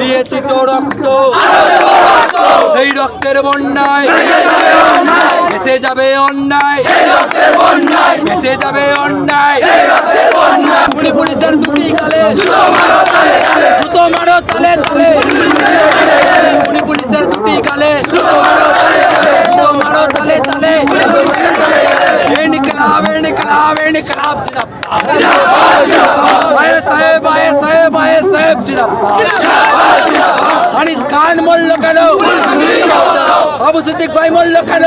দিয়েছি তো রক্ত। সেই রক্তের বন্যায় ভেসে যাবে অন্যায়। ভেসে যাবে অন্যায়। পুলিশ পুলিশের দুটি গালে জুতো মারো তালে তালে। পুলিশ পুলিশের দুটি গালে জুতো মারো তালে তালে। ইনকলাব ইনকলাব ইনকলাব জিন্দাবাদ। আয়ে সাহেব আয়ে সাহেব আয়ে সাহেব, জিন্দাবাদ। আনিস খান মল্ল কেন? আবু সিদ্দিক ভাই মল্ল কেন?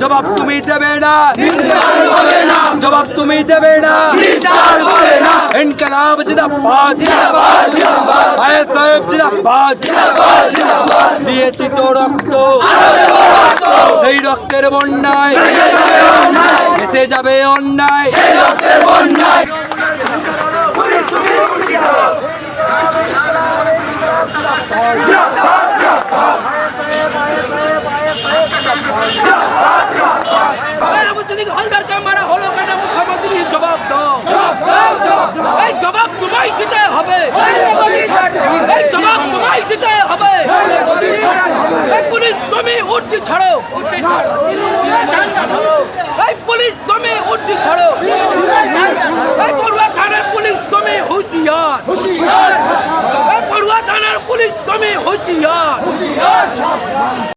জবাব তুমি দেবে না। জবাব তুমি দেবে না। ইনকলাব জিন্দাবাদ। আয়ে সাহেব জিন্দাবাদ। দিয়েছি তো রক্ত। সেই রক্তের বন্যায়। ভেসে যাবে অন্যায়। হালদারকে মারা হলো জবাব দাও এই জবাব তোমায় দিতে হবে। এই জবাব তোমায় দিতে হবে পুলিশ তুমি উর্দি ছাড়ো এই পুলিশ তুমি উর্দি ছাড়ো এই পড়ুয়া থানার পুলিশ তুমি হুঁশিয়ার